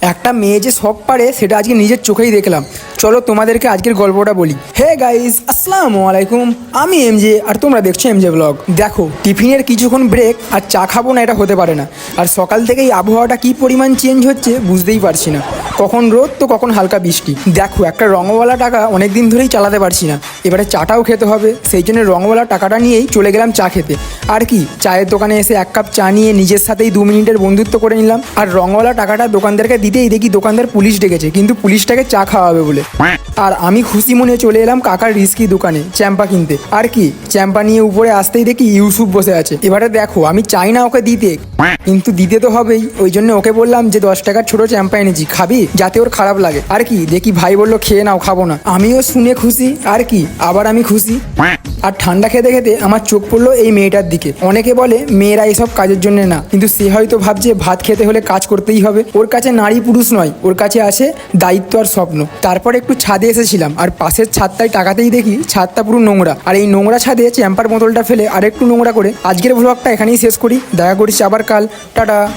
একটা মেয়ে যে সব পারে সেটা আজকে নিজের চোখেই দেখলাম। চলো তোমাদেরকে আজকের গল্পটা বলি। হে গাইস আসসালামু আলাইকুম। আমি এমজে আর তোমরা দেখছ এমজে ব্লগ দেখো, টিফিনের কিছুক্ষণ ব্রেক আর চা খাব না, এটা হতে পারে না। আর সকাল থেকেই আবহাওয়াটা কি পরিমাণ চেঞ্জ হচ্ছে, বুঝতেই পারছি না। কখন রোদ তো কখন হালকা বৃষ্টি। দেখো, একটা রঙওয়ালা টাকা অনেক দিন ধরেই চালাতে পারছি না। এবারে চাটাও খেতে হবে। সেই জন্য রঙওয়ালা টাকাটা নিয়েই চলে গেলাম চা খেতে। আর কি, চায়ের দোকানে এসে এক কাপ চা নিয়ে নিজের সাথেই দু মিনিটের বন্ধুত্ব করে নিলাম। আর রঙওয়ালা টাকাটা দোকানদারকে দিতেই দেখি দোকানদার পুলিশ ডেকেছে, কিন্তু পুলিশটাকে চা খাওয়াবে বলে। আর আমি খুশি মনে চলে এলাম কাকার রিস্কি দোকানে চ্যাম্পা কিনতে। আর কি, চ্যাম্পা নিয়ে উপরে আসতেই দেখি ইউসুফ বসে আছে। এবারে দেখো, আমি চাই না ওকে দিতে, কিন্তু দিতে তো হবেই। ওই জন্য ওকে বললাম যে, দশ টাকার ছোট চ্যাম্পা এনেছি, খাবি? যাতে ওর খারাপ লাগে। আর কি, দেখি ভাই বলল, খেয়ে নাও, খাব না। আমিও শুনে খুশি। আর কি আবার আমি খুশি। আর ঠান্ডা খেতে খেতে আমার চোখ পড়ল এই মেয়েটার দিকে। অনেকে বলে, মেয়েরা এসব কাজের জন্য না। কিন্তু সে হয়তো ভাবছে, ভাত খেতে হলে কাজ করতেই হবে। ওর কাছে নারী পুরুষ নয়, ওর কাছে আছে দায়িত্ব আর স্বপ্ন। তারপর একটু ছাদে এসেছিলাম, আর পাশের ছাদটায় টাকাতেই দেখি ছাদটা পুরো নোংরা। আর এই নোংরা ছাদে চ্যাম্পার বোতলটা ফেলে আর একটু নোংরা করে আজকের ভ্লগটা এখানেই শেষ করি। দেখা করিস আবার কাল। টাটা।